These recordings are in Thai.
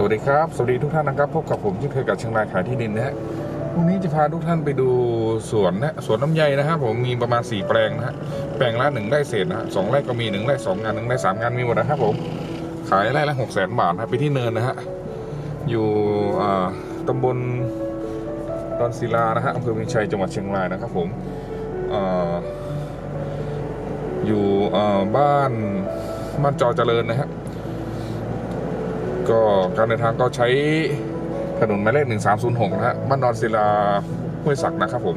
สวัสดีครับ สวัสดีทุกท่านนะครับพบกับผมที่เคยกับเชียงรายขายที่ดินนะฮะวันนี้จะพาทุกท่านไปดูสวนนะสวนน้ำไยนะครับผมมีประมาณ 4 แปลงนะฮะแปลงละหนึ่งไร่เศษนะฮะสองไร่ก็มีหนึ่งไร่สองงานหนึ่งไร่สามงานมีหมดนะครับผมขายไร่ละหกแสนบาทนะไปที่เนินนะฮะอยู่อ่าตำบลดอนศิลานะฮะอำเภอเวียงชัยจังหวัดเชียงรายนะครับผมออยู่บ้านบ้านจอเจริญนะฮะ ก็การเดินทางก็ใช้ถนนหมายเลข1306นะฮะบ้านดอนศิลาห้วยศักดิ์นะครับผม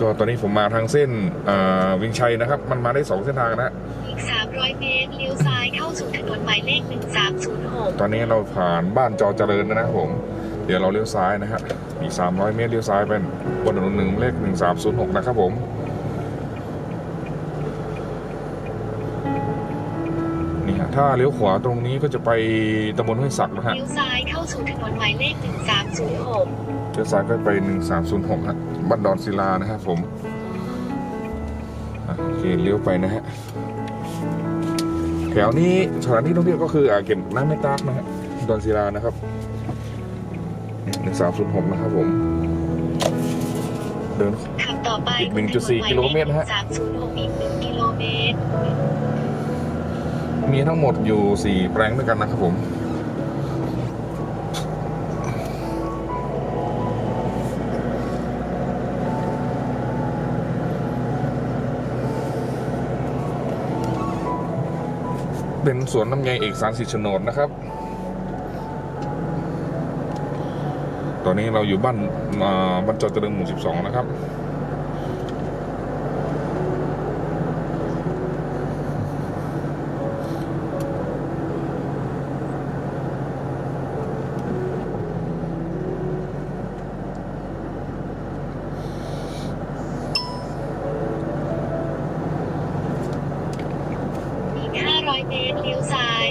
ก็ตอนนี้ผมมาทางเส้นอ่าวิงชัยนะครับ มันมาได้สองเส้นทางนะฮะอีก300 เมตรเลี้ยวซ้ายเข้าสู่ถนนหมายเลข 1306 ตอนนี้เราผ่านบ้านจอเจริญแล้วนะครับผม เดี๋ยวเราเลี้ยวซ้ายนะฮะอีก 300 เมตรเลี้ยวซ้ายเป็นบนถนนหนึ่งเลข 1306 นะครับผม ถ้าเลี้ยวขวาตรงนี้ก็จะไปตำบลห้วยศักดิ์นะฮะเลี้ยวซ้ายเข้าสู่ถนนหมายเลข1306เลี้ยวซ้ายก็ไป 1306ฮะบ้านดอนศิลานะครับผมอะโอเคเลี้ยวไปนะฮะแถวนี้สถานที่ท่องเที่ยวก็คืออ่างเก็บน้ำแม่ตากนะฮะดอนศิลานะครับ1306นะครับผมเดินขับต่อไปอีก1.4กิโลเมตรนะฮะ1306อีก1กิโลเมตร มีทั้งหมดอยู่ 4 แปลงด้วยกันนะครับผม เป็นสวนน้ำไยเอกสารสิทธิ์โฉนดนะครับ ตอนนี้เราอยู่บ้านบ้านจอเจริญหมู่ 12 นะครับ อีก 500 เมตร เลี้ยวซ้าย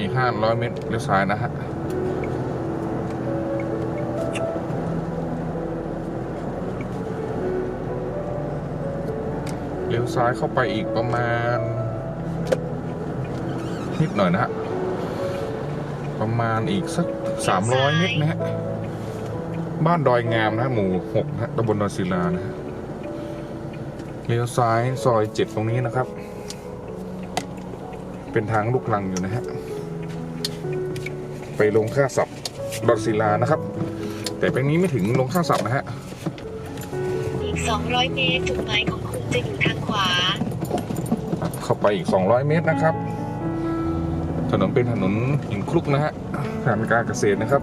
อ่าอีก500เมตรเลี้ยวซ้ายนะฮะเลี้ยวซ้ายเข้าไปอีกประมาณ นิดหน่อยนะฮะ ประมาณอีกสัก300เมตรนะฮะ บ้านดอยงามนะหมู่6นะฮะตำบลดอยศิลานะฮะเลี้ยวซ้ายซอย7ตรงนี้นะครับ เป็นทางลูกลังอยู่นะฮะ ไปลงค่าสับดอนศิลานะครับ แต่เป็นนี้ไม่ถึงลงค่าสับนะฮะอีก 200 เมตรจุดหมายของคุณจะอยู่ทางขวา เข้าไปอีก 200 เมตรนะครับ ถนนเป็นถนนหินคลุกนะฮะการการเกษตรนะครับ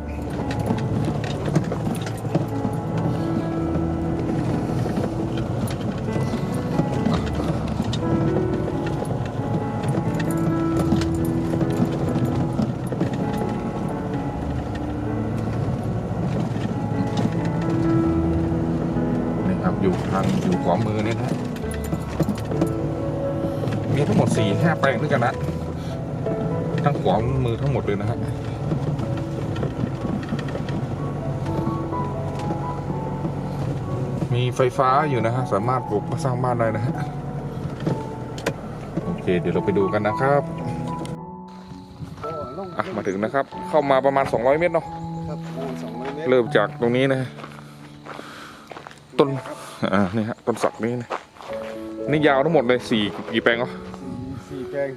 ครับอยู่ทางอยู่ขวามือนี่นะฮะมีทั้งหมดสี่ห้าแปลงด้วยกันนะทั้งขวามือทั้งหมดเลยนะฮะมีไฟฟ้าอยู่นะฮะสามารถปลูกมาสร้างบ้านได้นะฮะโอเค เดี๋ยวเราไปดูกันนะครับอะมาถึงนะครับ เข้ามาประมาณ 200 เมตรเนาะครับประมาณสองร้อยเมตร เริ่มจากตรงนี้นะฮะ ต้นอ่านี่ฮะต้นสักนี้นะนี่ยาวทั้งหมดเลยสี่กี่แปลงเหรอสี่แปลง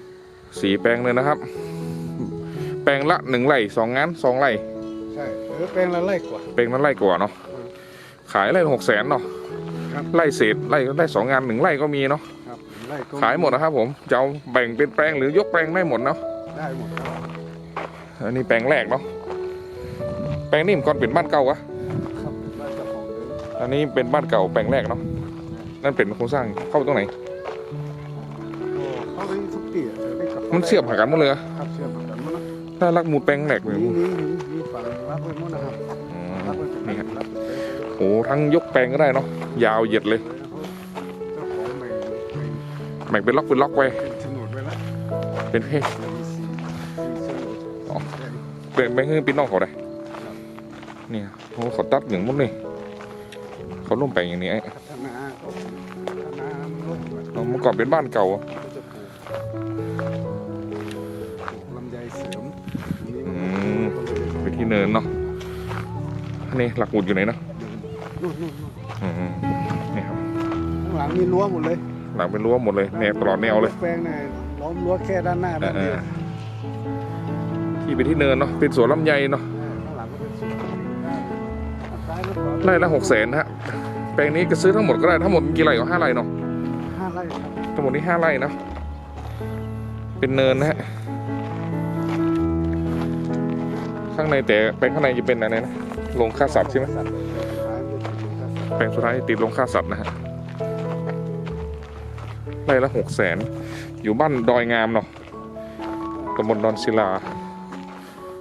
สีแปลงเลยนะครับ แปลงละหนึ่งไร่สองงานสองไร่ใช่เออแปลงละไร่กว่าแปลงละไร่กว่าเนาะขายไร่หกแสนเนาะครับไร่เศษไร่ไร่สองงานหนึ่งไร่ก็มีเนาะครับไร่ก็ขายหมดนะครับผมจะเอาแบ่งเป็นแปลงหรือยกแปลงได้หมดเนาะได้หมดครับอันนี้แปลงแรกเนาะแปลงนี้มันก่อนเป็นบ้านเก่าวะ อันนี้เป็นบ้านเก่าแปลงแรกเนาะนั่นเป็นโครงสร้างเข้าตรงไหนก็เข้าไปทุกปีอะได้กลับมันเสียบหากันหมดเลยอะครับเชื่อมหากันหมดนะถ้ารักหมูแปลงแรกเลยมีมีมีมีฝั่งรับไว้หมดนะครับอืมรับไว้เป็นนี่ครับรับไว้เป็นโอ้ทั้งยกแปลงก็ได้เนาะยาวเหยียดเลยเจ้าของแบ่งแบ่งแบ่งเป็นล็อกเป็นล็อกไว้เป็นโฉนดไว้แล้วเป็นเพศมีสี่สี่โฉนดอ๋อแบ่งเป็นแบงค์ให้พี่น้องเขาได้เนี่ยโอ้เขาตัดอย่างหมดเลย เขาร่วมแปลงอย่างนี้ไอ้พัฒนาเขาพัฒนามันลดแบบเอาเมื่อก่อนเป็นบ้านเก่าก็จะปลูกปลูกลำไยเสริมทีนี้อืมันมเป็นที่เนินเนาะนี่หลักหมุดอยู่ไหนเนาะนู่นนู่นนู่นอืมนี่ครับข้างหลังมีรั้วหมดเลยหลังเป็นรั้วหมดเลยแนวตลอดแนวเลยแปลงเนี่ยล้อมรั้วแค่ด้านหน้าเอด้านอเดียวที่เป็นที่เนินเนาะเป็นสวนลำไยเนาะข้างหลังก็เป็นสวนซ้ายแล้วขวาไร่ละหกแสนฮะแป ลงนี้ก็ซื้อทั้งหมดก็ได้ทั้งหมดกี่ไร่ก็ห้าไร่เนาะห้าไร่ครับทั้งหมดนี้ห้าไร่เนาะเป็นเนินนะฮะข้างในแต่แปลงข้างในจะเป็นอะไรนะโรงฆ่าสัตว์ใช่ไหมสัตว์เลยท้ายมันจะเป็นฆ่าสัตว์แปลงสุดท้ายติดโรงฆ่าสัตว์นะฮะไร่ละหกแสนอยู่บ้านดอยงามเนาะตำบลดอนศิลา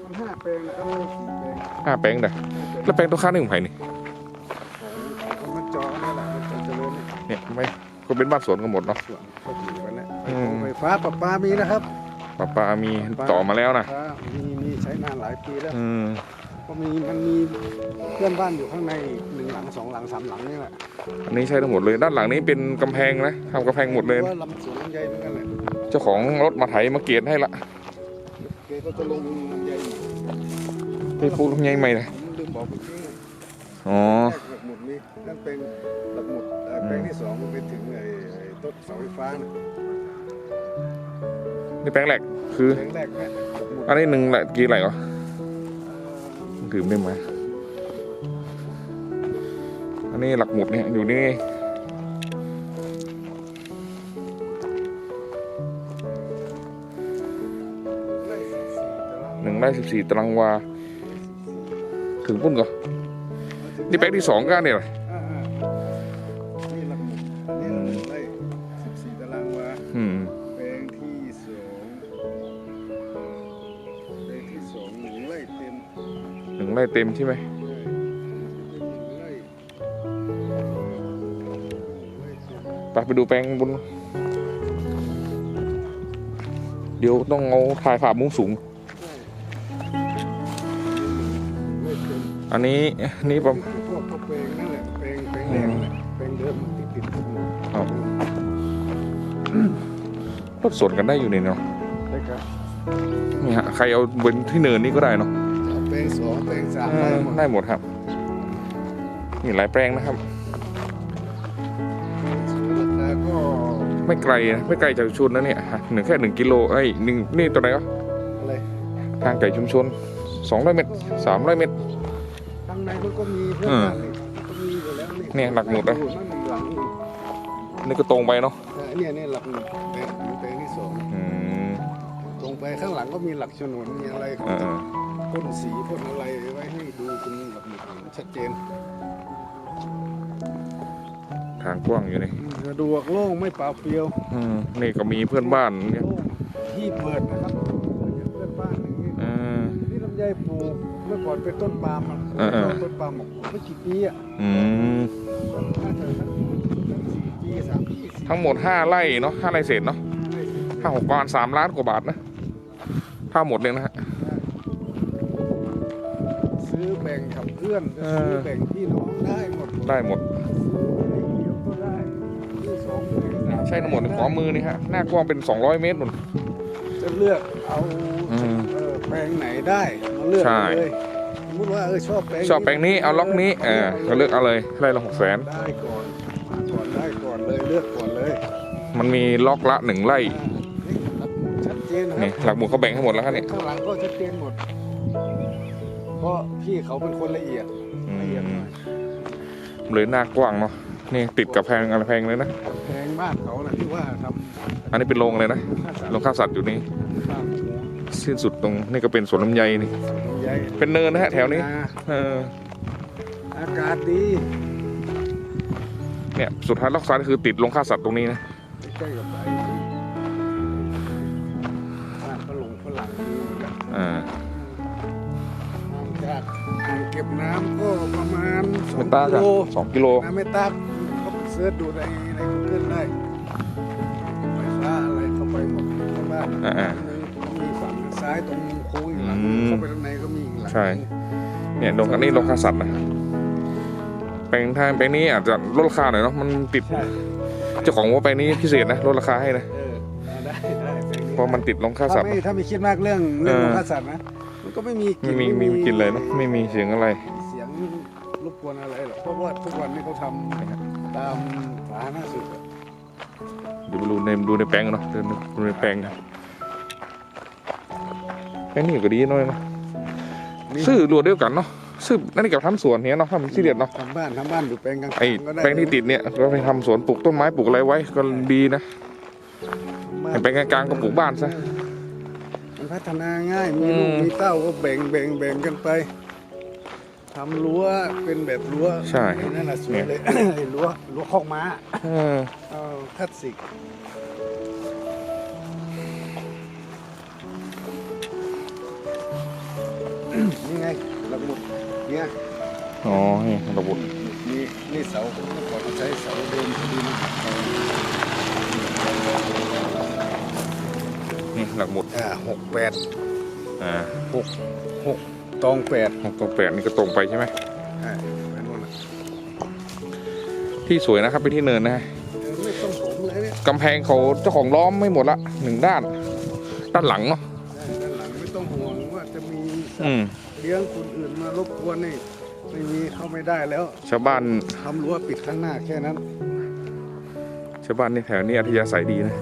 มันห้าแปลงนะครับสี่แปลงห้าแปลงเด้อแล้วแปลงตัวข้างนี่ของใครนี่ ก็เป็นบ้านสวนกันหมดเนาะส่วนเขาอยู่กันเนี่ยอืมไฟฟ้าประปามีนะครับป้าปามีต่อมาแล้วนะไฟฟ้ามีมีใช้นานหลายปีแล้วอืมก็มีมันมีเพื่อนบ้านอยู่ข้างในหนึ่งหลังสองหลังสามหลังนี่แหละอันนี้ใช้ทั้งหมดเลย ด้านหลังนี้เป็นกำแพงนะทำกำแพงหมดเลย ว่าลำสวนลำไยเหมือนกันแหละเจ้าของรถมาไถมาเกลียดให้ละแกก็จะลงลำไยอยู่ไปปลูกลำไยใหม่เลยผมลืมบอกเมื่อกี้ไงอ๋อแรกหลักหมุดนี่นั่นเป็นหลักหมุดเอ่อ แปลงที่สองมันไปถึงไอ้ไอ้ต้นเสาไฟฟ้านะนี่แปลงแรกคือ แปลงแรกเนี่ยหลักหมุดอันนี้หนึ่งละกี่ไหลวะถือไม่มาอันนี้หลักหมุดเนี่ยอยู่นี่ไร่สี่สี่ตารางหนึ่งไร่สิบสี่ตารางวา ถึงปุ่นก่อนนี่แปลงที่สองก็เนี่ยเหรอ ไร่เต็มใช่ไหมไปไปดูแปลงบน เดี๋ยวต้องเอาถ่ายภาพมุมสูง อันนี้นี่ประมาณพวกแปลงนั่นแหละแปลงแปลงแดงแหละแปลงเดิมติดติดกันรถสวนกันได้อยู่นี่เนาะได้ครับนี่ฮะใครเอาเบนที่เนินนี่ก็ได้เนาะ สองแปลงสามเอได้อหมดได้หมดครับ นี่หลายแปลงนะครับราคาก็ไม่ไกลนะไม่ไกลจากชุมชนนะเนี่ยหนึ่งแค่หนึ่งกิโลไอ้ยหนึ่งนี่ตัวไหนก็อะไรทางไก่ชุมชนสองร้อยเมตรสามร้อยเมตร ข้างในมันก็มีเพื่อนบ้านนี่ก็มีอยู่แล้วนี่เนี่ยหลักหมุดนะอยู่นั่นหลังนี่นี่ก็ตรงไปเนาะแต่เนี่ยเนี่ยหลักหมุดแปลงแปลงที่สองอืมตรงไปข้างหลังก็มีหลักฉนวนมีอะไรเออ พ่นสีพ่นอะไรไว้ให้ดูเป็นหลักหมุดชัดเจนทางกว้างอยู่นี่สะดวกโล่งไม่เปล่าเปลี่ยวอืมนี่ก็มีเพื่อนบ้านเนี่ยโล่งที่เปิดนะครับเพื่อนบ้านอย่างนี้เออนี่ลำไยปลูกเมื่อก่อนเป็นต้นปาล์มอะเออเออ ต้นปาล์มบอกไม่กี่ปีอะอืมน่าจะสักสี่ปีสามปีสี่ทั้งหมดห้าไร่เนาะห้าไร่เศษเนาะห้าหกประมาณสามล้านกว่าบาทนะ ถ้าหมดเลยนะฮะ งกับเพื่อนจะเออซื้อแบ่งพี่น้องได้หมดได้หมดซื้อเดียวก็ได้ซื้อสองแบ่งสามใช่ทั้งหมดในขวามือนี่ฮะ หน้ากว้างเป็น 200 เมตรนุ่นจะเลือกเอาอืมเออแปลงไหนได้มาเลือกใช่ เลยสมมติว่าเออชอบแปลงชอบแปลงนี้เอาล็อกนี้เออก็เลือกเอาเลยไร่ละหกแสนได้ก่อนมาก่อนได้ก่อนเลยเลือกก่อนเลยมันมีล็อกละหนึ่งไร่อ่านี่หลักหมุดชัดเจนนะคนี่รับหลักหมุดเขาแบ่งให้หมดแล้วครับเนี่ยข้างหลังก็ชัดเจนหมด เพราะพี่เขาเป็นคนละเอียดอืละเอียดหมน่อยเลยหน้ากว้างเนาะนี่ติดกับแพงอะไรแพงเลยนะแพงบ้านเขานะที่ว่าทอันนี้เป็นโรงเลยนะำโรงฆ่าสัตว์อยู่นี่ข้าวหมูสิ้นสุดตรงนี่ก็เป็นสวนลำไยนี่ลำไยเป็นเนินนะฮะแถวนี้เอออากาศดีเนี่ยสุดท้ายล็อกซ้ายคือติดโรงฆ่าสัตว์ตรงนี้นะใกล้กับไอ้ ตากิกันโลสองกิโลน้ำไม่ตักเขาเสิร์ชดูในในกูเกิลได้ไฟฟ้าอะไรเข้าไปหมดเข้าบ้านอ่าอ่าหนึ่งมีฝั่งซ้ายตรงโค้งอีกหลังอืมเข้าไปข้างในก็มีอีกหลังใช่เนี่ยโรงอันนี้โรงฆ่าสัตว์นะแปลงทางแปลงนี้อาจจะลดราคาหน่อยเนาะมันติดใช่เจ้าของว่าแปลงนี้พิเศษนะลดราคาให้นะเออได้ได้แปลงนี้เพราะมันติดลงค่าสัถ้าตว์ไม่ถ้าไม่คิดมากเรื่องเรื่องเออของค่าสัตว์นะมันก็ไม่มีกไม่ลิ่นมีมีกินเลยเนาะไม่มีเสียงอะไรเสียงรบ กวนอะไรหรอกเพราะว่าทุกวันนี้เขาทำตามสาธารณสุขอะเดี๋ยวไปดูในดูในแปลงเนาะเดินดูในแปลงนะแปลงนี้ก็ดีหน้อยเนาะนี่ซื้อรวดเดียวกันเนาะซื้อนั่นนี่กับทำสวนเนี้ยเนาะทำซีเรียสเนาะทำบ้านทำบ้านอยู่แปลงกลางๆไอ้ก็ได้แปลงที่ติดเนี่ยก็ไปทำสวนปลูกต้นไม้ปลูกอะไรไว้ก็ดีนะบ้าไอ้แปลงกลางๆก็ปลูกบ้านซะมันพัฒนาง่ายมีลูกอืมมีเต้าก็แบ่งแบ่งแบ่งกันไป ทำรั้วเป็นแบบรั้วใช่ไอ้นั่นแหละสวยเลย ไอ้รั้วรั้วคอกม้าเออเอาคลาสสิกนี่ไงระบุเนี่ยอ๋อนี่ระบบนี่นี่เสาเมื่อก่อนเขาใช้เสาเดินดินนี่หลักหมุดอ่าหกแปดอ่าหกหก ตองแปดหกตรงแปดนี่ก็ตรงไปใช่ไหมอ่าไปนู่นน่ะที่สวยนะครับไปที่เนินนะฮะเออไม่ต้องผมเลยเนี่ยกำแพงเขาเจ้าของล้อมไม่หมดละหนึ่งด้าน ด้านหลังเนาะด้านหลังไม่ต้องห่วงว่าจะมีสัตอืม ว์เลี้ยงคนอื่นมารบกวนนี่ไม่มีเข้าไม่ได้แล้วชาวบ้านทำรั้วปิดข้างหน้าแค่นั้นชาวบ้านนี่แถวนี้อัธยาศัยดีนะ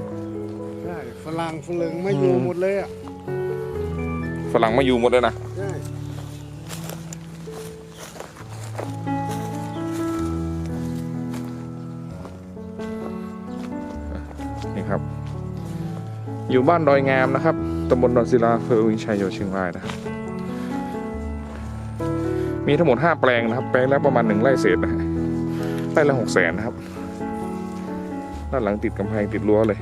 ใช่ฝรั่งฝรั่งไม่อยู่อืมหมดเลยอะฝรั่งมาอยู่หมดเลยนะ อยู่บ้านดอยงามนะครับตำบลดอนศิลาอำเภอวิงชัยจังหวัดเชียงรายนะครับ มีทั้งหมด 5 แปลงนะครับ แปลงละประมาณหนึ่งไร่เศษนะฮะไร่ละหกแสนนะครับ ด้านหลังติดกำแพงติดรั้วเลย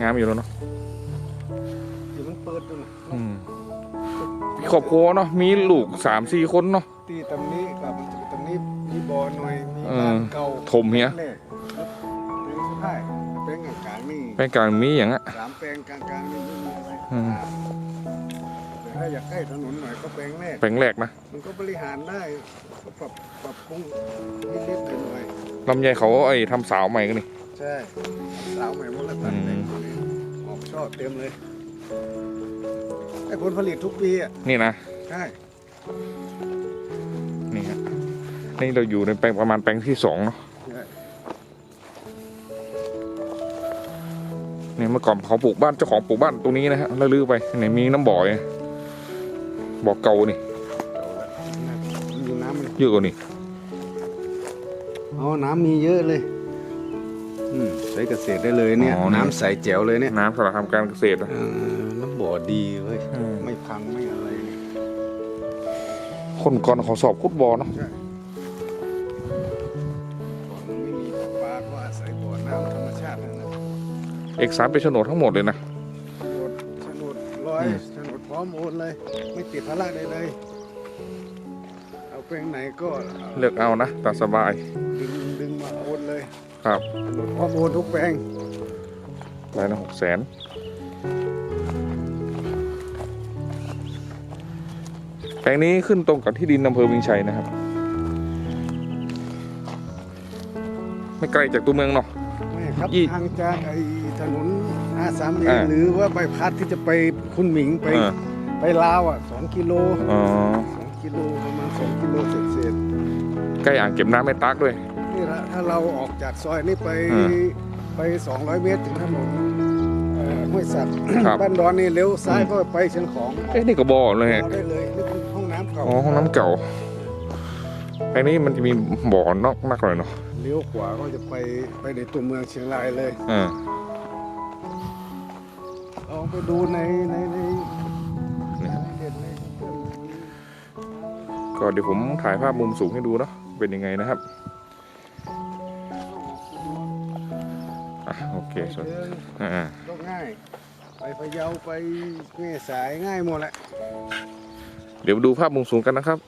งามอยู่แล้วเนาะ อบครัวเนาะมีลูกสามสี่คนเนาะ ตีตำนี้กับมันจะมีตำนี้มีบ่อหน่อยมีเออบ้านเก่าถมเฮียแรกแปลงสุดท้ายแปลงกลางๆนี่แปลงกลางมีอย่างอะสามแปลงกลางๆนี่ไม่มีอะไรอืม แต่ถ้าอยากใกล้ถนนหน่อยก็แปลงแรกแปลงแรกนะมันก็บริหารได้ก็ปรับปรับปรุงนิดๆหน่อยลำไยเขาไอ้ทำสาวใหม่กันนี่ ๆใช่สาวใหม่หมดแล้วตัดแต่งตัวนี้ออกช่อเต็มเลย ไอ้ผลผลิตทุกปีอะนี่นะ ใช่นี่ฮะนี่เราอยู่ในแปลงประมาณแปลงที่สองเนาะใช่เนี่ยเมื่อก่อนเขาปลูกบ้านเจ้าของปลูกบ้านตรงนี้นะฮะแล้วลื้อไปเนี่ยมีน้ำบ่อยบ่อเก่านี่มีน้ำเลยเยอะกว่านี่อ๋อน้ำมีเยอะเลยอืมใช้เกษตรได้เลยเนี่ยน้ำใสแจ๋วเลยเนี่ยน้ำสำหรับทำการเกษตรนะเออน้ำบ่อดีเว้ยอืมไม่พังไม่อะไรเลยคนก่อนเขาสอบคุดบ่อเนาะใช่ก่อนมันไม่มีปลาปลาก็อาศัยบ่อน้ำธรรมชาตินั่นนะเอกสารเป็นโฉนดทั้งหมดเลยนะโฉนดโฉนดร้อยอืมโฉนดพร้อมโอนเลย ไม่ติดภาระใดเลย เอาแปลงไหนก็เลือกเอานะตามสบายดึงดึงมาโอนเลย ครับโฉนดพร้อมโอนทุกแปลงรายละหกแสนแปลงนี้ขึ้นตรงกับที่ดินอำเภอวิงชัยนะครับ ไม่ไกลจากตัวเมืองเนาะ ไม่ครับยี่ทางจากไอ้ถนนอาสามเออ่าหรือว่าใบพัดที่จะไปคุณหมิงไปเออไปลาวอะสองกิโลอ๋อ สองกิโลประมาณสองกิโลเศษเศษใกล้อ่างเก็บน้ำแม่ตักด้วย ๆ นี่ละถ้าเราออกจากซอยนี้ไปอ่าไป 200 เมตรถึงถนนเอ่อห้วยสัตว์ ครับ บ้านดอนนี่เลี้ยวซ้ายก็ไปเชียงของเอ๊ะนี่ก็บ่อเลยฮะเอาได้เลยนี่เป็นห้องน้ำเก่าอ๋อห้องน้ำเก่าแปลงนี้มันจะมีบ่อนอกมากเลยเนาะเลี้ยวขวาก็จะไปไปในตัวเมืองเชียงรายเลยอ่าลองไปดูในในในนี่ครับเด็ดในก็เดี๋ยวผมถ่ายภาพมุมสูงให้ดูเนาะเป็นยังไงนะครับ เคส่วนเดินอ่าก็ง่าย ไปพะเยาไปแม่สายง่ายหมดแหละ เดี๋ยวดูภาพมุมสูงกันนะครับ